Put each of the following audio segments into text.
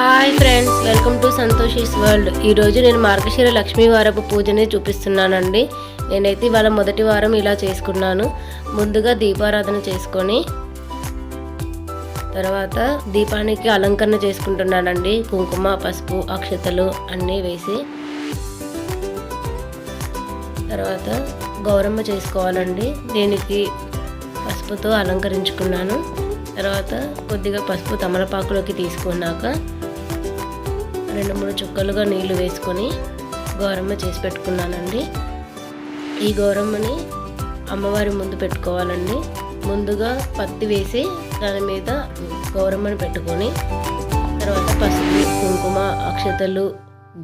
Hi friends welcome to సంతోషిస్ world ఈరోజు నేను మార్గశిర లక్ష్మీ వారపు పూజని చూపిస్తున్నానండి. నేనైతే ఇవాళ మొదటి వారం ఇలా చేసుకున్నాను. ముందుగా దీపారాధన చేసుకొని తర్వాత దీపానికి అలంకరణ చేసుకుంటున్నానండి. కుంకుమ పసుపు అక్షతలు అన్నీ వేసి తర్వాత గౌరమ్మ చేసుకోవాలండి. దీనికి పసుపుతో అలంకరించుకున్నాను. తర్వాత కొద్దిగా పసుపు తమలపాకులోకి తీసుకున్నాక రెండు మూడు చుక్కలుగా నీళ్ళు వేసుకొని గౌరమ్మ చేసి పెట్టుకున్నానండి. ఈ గౌరమ్మని అమ్మవారి ముందు పెట్టుకోవాలండి. ముందుగా పత్తి వేసి దాని మీద గౌరమ్మని పెట్టుకొని తర్వాత పసుపు కుంకుమ అక్షతలు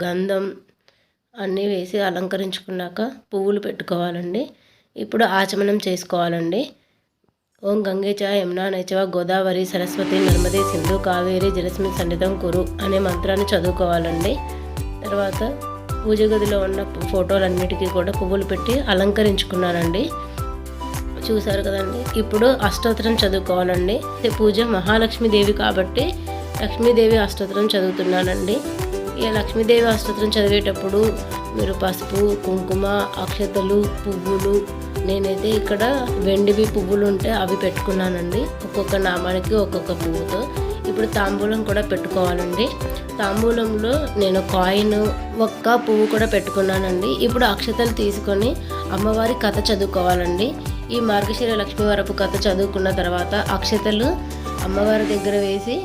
గంధం అన్నీ వేసి అలంకరించుకున్నాక పువ్వులు పెట్టుకోవాలండి. ఇప్పుడు ఆచమనం చేసుకోవాలండి. ఓం గంగేచ యమునా నైచవ గోదావరి సరస్వతి నర్మదే సింధు కావేరి జలస్మి సన్నిధం కురు అనే మంత్రాన్ని చదువుకోవాలండి. తర్వాత పూజ గదిలో ఉన్న ఫోటోలన్నిటికీ కూడా పువ్వులు పెట్టి అలంకరించుకున్నానండి. చూసారు కదండి? ఇప్పుడు అష్టోత్తరం చదువుకోవాలండి. పూజ మహాలక్ష్మీదేవి కాబట్టి లక్ష్మీదేవి అష్టోత్తరం చదువుతున్నానండి. ఈ లక్ష్మీదేవి అష్టోత్తరం చదివేటప్పుడు మీరు పసుపు కుంకుమ అక్షతలు పువ్వులు నేనైతే ఇక్కడ వెండివి పువ్వులు ఉంటే అవి పెట్టుకున్నానండి. ఒక్కొక్క నామానికి ఒక్కొక్క పువ్వుతో. ఇప్పుడు తాంబూలం కూడా పెట్టుకోవాలండి. తాంబూలంలో నేను కాయిన్ ఒక్క పువ్వు కూడా పెట్టుకున్నానండి. ఇప్పుడు అక్షతలు తీసుకొని అమ్మవారి కథ చదువుకోవాలండి. ఈ మార్గశిర లక్ష్మీవరపు కథ చదువుకున్న తర్వాత అక్షతలు అమ్మవారి దగ్గర వేసి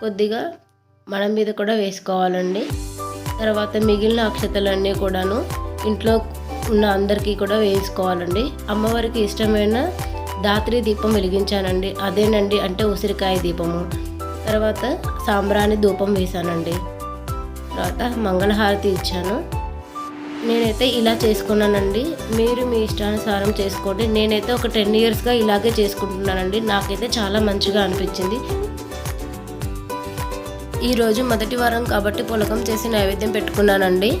కొద్దిగా మన మీద కూడా వేసుకోవాలండి. తర్వాత మిగిలిన అక్షతలన్నీ కూడాను ఇంట్లో ఉన్న అందరికీ కూడా వేసుకోవాలండి. అమ్మవారికి ఇష్టమైన దాత్రి దీపం వెలిగించానండి. అదేనండి అంటే ఉసిరికాయ దీపము. తర్వాత సాంబ్రాణి ధూపం వేశానండి. తర్వాత మంగళహారతి ఇచ్చాను. నేనైతే ఇలా చేసుకున్నానండి. మీరు మీ ఇష్టానుసారం చేసుకోండి. నేనైతే ఒక టెన్ ఇయర్స్గా ఇలాగే చేసుకుంటున్నానండి. నాకైతే చాలా మంచిగా అనిపించింది. ఈరోజు మొదటి వారం కాబట్టి పులకం చేసి నైవేద్యం పెట్టుకున్నానండి.